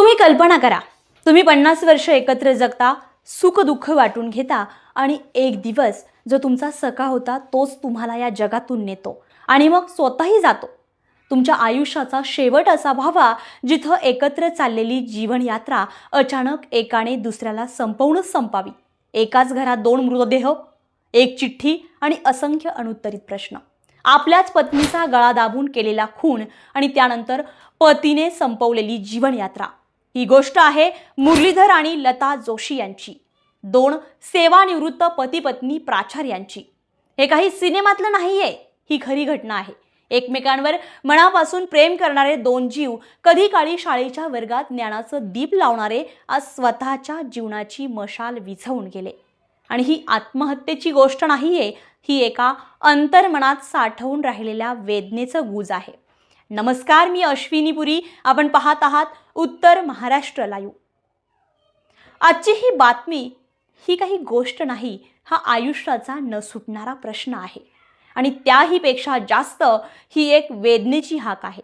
तुम्ही कल्पना करा. तुम्ही पन्नास वर्ष एकत्र जगता सुख दुःख वाटून घेता आणि एक दिवस जो तुमचा सखा होता तोच तुम्हाला या जगातून नेतो आणि मग स्वतःही जातो. तुमच्या आयुष्याचा शेवट असा व्हावा जिथं एकत्र चाललेली जीवनयात्रा अचानक एकाने दुसऱ्याला संपवूनच संपावी. एकाच घरात दोन मृतदेह एक चिठ्ठी आणि असंख्य अनुत्तरित प्रश्न. आपल्याच पत्नीचा गळा दाबून केलेला खून आणि त्यानंतर पतीने संपवलेली जीवनयात्रा. ही गोष्ट आहे मुरलीधर आणि लता जोशी यांची. दोन सेवानिवृत्त पतीपत्नी प्राचार्यांची हे काही सिनेमातलं नाहीये ही खरी घटना आहे. एकमेकांवर मनापासून प्रेम करणारे दोन जीव कधी काळी शाळेच्या वर्गात ज्ञानाचं दीप लावणारे आज स्वतःच्या जीवनाची मशाल विझवून गेले. आणि ही आत्महत्येची गोष्ट नाहीये ही एका अंतर्मनात साठवून राहिलेल्या वेदनेचं गुज आहे. नमस्कार मी अश्विनी पुरी. आपण पाहत आहात उत्तर महाराष्ट्र लाईव्ह आजची ही बातमी ही काही गोष्ट नाही हा आयुष्याचा न सुटणारा प्रश्न आहे. आणि त्याहीपेक्षा जास्त ही एक वेदनेची हाक आहे.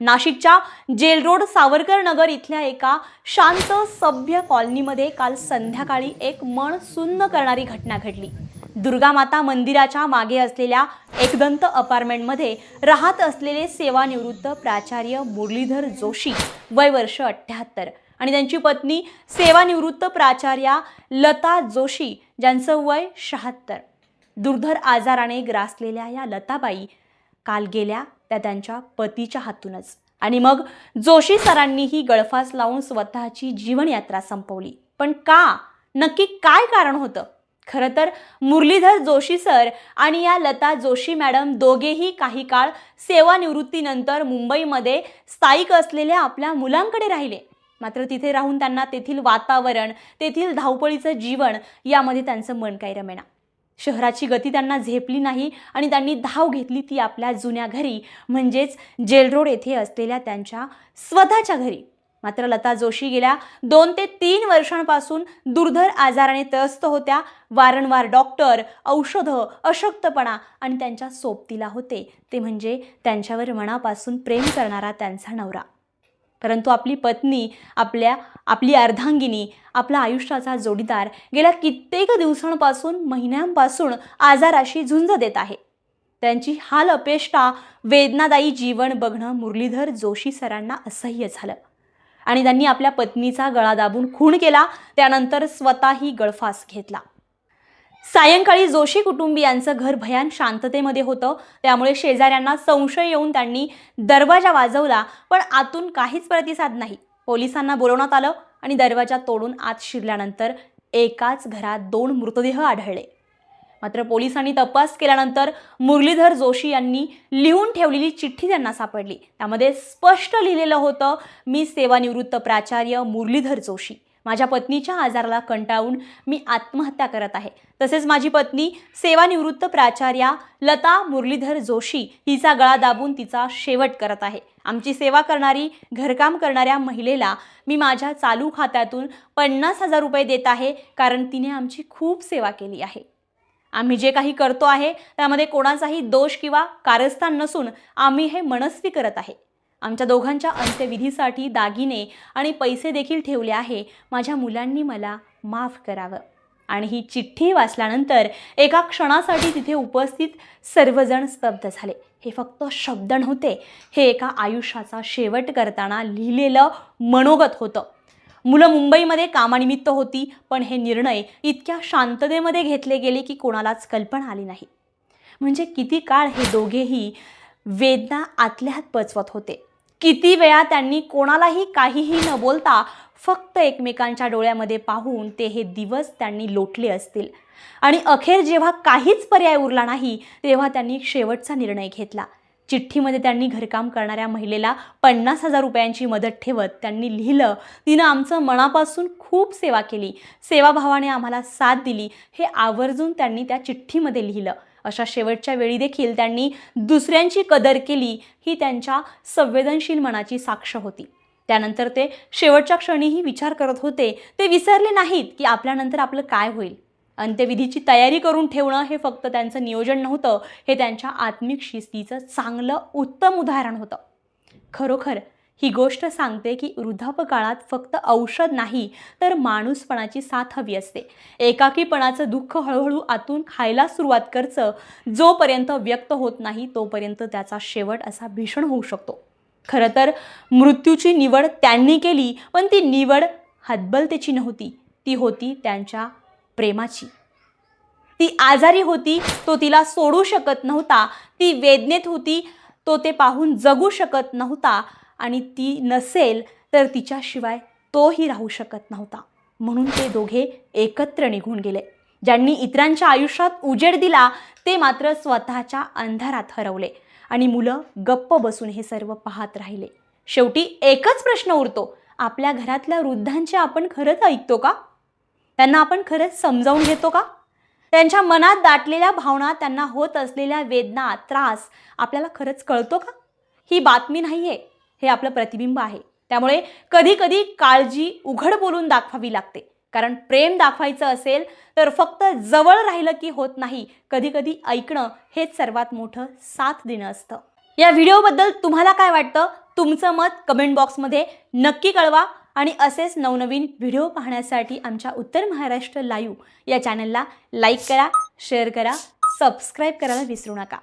नाशिकच्या जेल रोड सावरकर नगर इथल्या एका शांत सभ्य कॉलनीमध्ये काल संध्याकाळी एक मन सुन्न करणारी घटना घडली. दुर्गामाता मंदिराच्या मागे असलेल्या एकदंत अपार्टमेंटमध्ये राहत असलेले सेवानिवृत्त प्राचार्य मुरलीधर जोशी वय वर्ष अठ्ठ्याहत्तर. आणि त्यांची पत्नी सेवानिवृत्त प्राचार्या लता जोशी ज्यांचं वय शहात्तर. दुर्धर आजाराने ग्रासलेल्या या लताबाई काल गेल्या त्या त्यांच्या पतीच्या हातूनच. आणि मग जोशी सरांनीही गळफास लावून स्वतःची जीवनयात्रा संपवली. पण का? नक्की काय कारण होतं? खरं तर मुरलीधर जोशी सर आणि या लता जोशी मॅडम दोघेही काही काळ सेवानिवृत्तीनंतर मुंबईमध्ये स्थायिक असलेल्या आपल्या मुलांकडे राहिले. मात्र तिथे राहून त्यांना तेथील वातावरण तेथील धावपळीचं जीवन यामध्ये त्यांचं मन काही रमेना. शहराची गती त्यांना झेपली नाही आणि त्यांनी धाव घेतली ती आपल्या जुन्या घरी म्हणजेच जेल रोड येथे असलेल्या त्यांच्या स्वतःच्या घरी. मात्र लता जोशी गेल्या दोन ते तीन वर्षांपासून दुर्धर आजाराने त्रस्त होत्या. वारंवार डॉक्टर औषधं अशक्तपणा आणि त्यांच्या सोबतीला होते. ते म्हणजे त्यांच्यावर मनापासून प्रेम करणारा त्यांचा नवरा. परंतु आपली पत्नी आपल्या आपली अर्धांगिनी आपला आयुष्याचा जोडीदार गेल्या कित्येक दिवसांपासून महिन्यांपासून आजाराशी झुंज देत आहे. त्यांची हाल अपेष्टा वेदनादायी जीवन बघणं मुरलीधर जोशी सरांना असह्य झालं. आणि त्यांनी आपल्या पत्नीचा गळा दाबून खून केला. त्यानंतर स्वतःही गळफास घेतला. सायंकाळी जोशी कुटुंबियांचं घर भयान शांततेमध्ये होतं. त्यामुळे शेजाऱ्यांना संशय येऊन त्यांनी दरवाजा वाजवला पण आतून काहीच प्रतिसाद नाही. पोलिसांना बोलवण्यात आलं आणि दरवाजा तोडून आत शिरल्यानंतर एकाच घरात दोन मृतदेह आढळले. मात्र पोलिसांनी तपास केल्यानंतर मुरलीधर जोशी यांनी लिहून ठेवलेली चिठ्ठी त्यांना सापडली. त्यामध्ये स्पष्ट लिहिलेलं होतं मी सेवानिवृत्त प्राचार्य मुरलीधर जोशी. माझ्या पत्नीच्या आजाराला कंटाळून मी आत्महत्या करत आहे. तसेच माझी पत्नी सेवानिवृत्त प्राचार्या लता मुरलीधर जोशी हिचा गळा दाबून तिचा शेवट करत आहे. आमची सेवा करणारी घरकाम करणाऱ्या महिलेला मी माझ्या चालू खात्यातून पन्नास हजार रुपये देत आहे कारण तिने आमची खूप सेवा केली आहे. आम्ही जे काही करतो आहे त्यामध्ये कोणाचाही दोष किंवा कारस्थान नसून आम्ही हे मनस्वी करत आहे. आमच्या दोघांच्या अंत्यविधीसाठी दागिने आणि पैसे देखील ठेवले आहे. माझ्या मुलांनी मला माफ करावं. आणि ही चिठ्ठी वाचल्यानंतर एका क्षणासाठी तिथे उपस्थित सर्वजण स्तब्ध झाले. हे फक्त शब्द नव्हते हे एका आयुष्याचा शेवट करताना लिहिलेलं मनोगत होतं. मुलं मुंबईमध्ये कामानिमित्त होती पण हे निर्णय इतक्या शांततेमध्ये घेतले गेले की कोणालाच कल्पना आली नाही. म्हणजे किती काळ हे दोघेही वेदना आतल्यात पचवत होते. किती वेळा त्यांनी कोणालाही काहीही न बोलता फक्त एकमेकांच्या डोळ्यामध्ये पाहून ते हे दिवस त्यांनी लोटले असतील. आणि अखेर जेव्हा काहीच पर्याय उरला नाही तेव्हा त्यांनी शेवटचा निर्णय घेतला. चिठ्ठीमध्ये त्यांनी घरकाम करणाऱ्या महिलेला पन्नास हजार रुपयांची मदत ठेवत त्यांनी लिहिलं. तिनं आमचं मनापासून खूप सेवा केली. सेवाभावाने आम्हाला साथ दिली. हे आवर्जून त्यांनी त्या चिठ्ठीमध्ये लिहिलं. अशा शेवटच्या वेळी देखील त्यांनी दुसऱ्यांची कदर केली ही त्यांच्या संवेदनशील मनाची साक्ष होती. त्यानंतर ते शेवटच्या क्षणीही विचार करत होते. ते विसरले नाहीत की आपल्यानंतर आपलं काय होईल. अंत्यविधीची तयारी करून ठेवणं हे फक्त त्यांचं नियोजन नव्हतं. हे त्यांच्या आत्मिक शिस्तीचं चांगलं उत्तम उदाहरण होतं. खरोखर ही गोष्ट सांगते की वृद्धापकाळात फक्त औषध नाही तर माणूसपणाची साथ हवी असते. एकाकीपणाचं दुःख हळूहळू आतून खायला सुरुवात करचं जोपर्यंत व्यक्त होत नाही तोपर्यंत त्याचा शेवट असा भीषण होऊ शकतो. खरं तर मृत्यूची निवड त्यांनी केली पण ती निवड हतबलतेची नव्हती. ती होती त्यांच्या प्रेमाची. ती आजारी होती तो तिला सोडू शकत नव्हता. ती वेदनेत होती तो ते पाहून जगू शकत नव्हता. आणि ती नसेल तर तिच्याशिवाय तोही राहू शकत नव्हता. म्हणून ते दोघे एकत्र निघून गेले. ज्यांनी इतरांच्या आयुष्यात उजेड दिला ते मात्र स्वतःच्या अंधारात हरवले. आणि मुलं गप्प बसून हे सर्व पाहत राहिले. शेवटी एकच प्रश्न उरतो. आपल्या घरातल्या वृद्धांचे आपण खरंच ऐकतो का? त्यांना आपण खरंच समजावून घेतो का? त्यांच्या मनात दाटलेल्या भावना त्यांना होत असलेल्या वेदना त्रास आपल्याला खरंच कळतो का? ही बातमी नाही आहे हे आपलं प्रतिबिंब आहे. त्यामुळे कधी कधी काळजी उघड बोलून दाखवावी लागते. कारण प्रेम दाखवायचं असेल तर फक्त जवळ राहिलं की होत नाही. कधी कधी ऐकणं हेच सर्वात मोठं साथ देणं असतं. या व्हिडिओबद्दल तुम्हाला काय वाटतं? तुमचं मत कमेंट बॉक्समध्ये नक्की कळवा. आणि असेच नवनवीन व्हिडिओ पाहण्यासाठी आमच्या उत्तर महाराष्ट्र लाईव्ह या चॅनलला लाईक करा शेअर करा सबस्क्राईब करायला विसरू नका.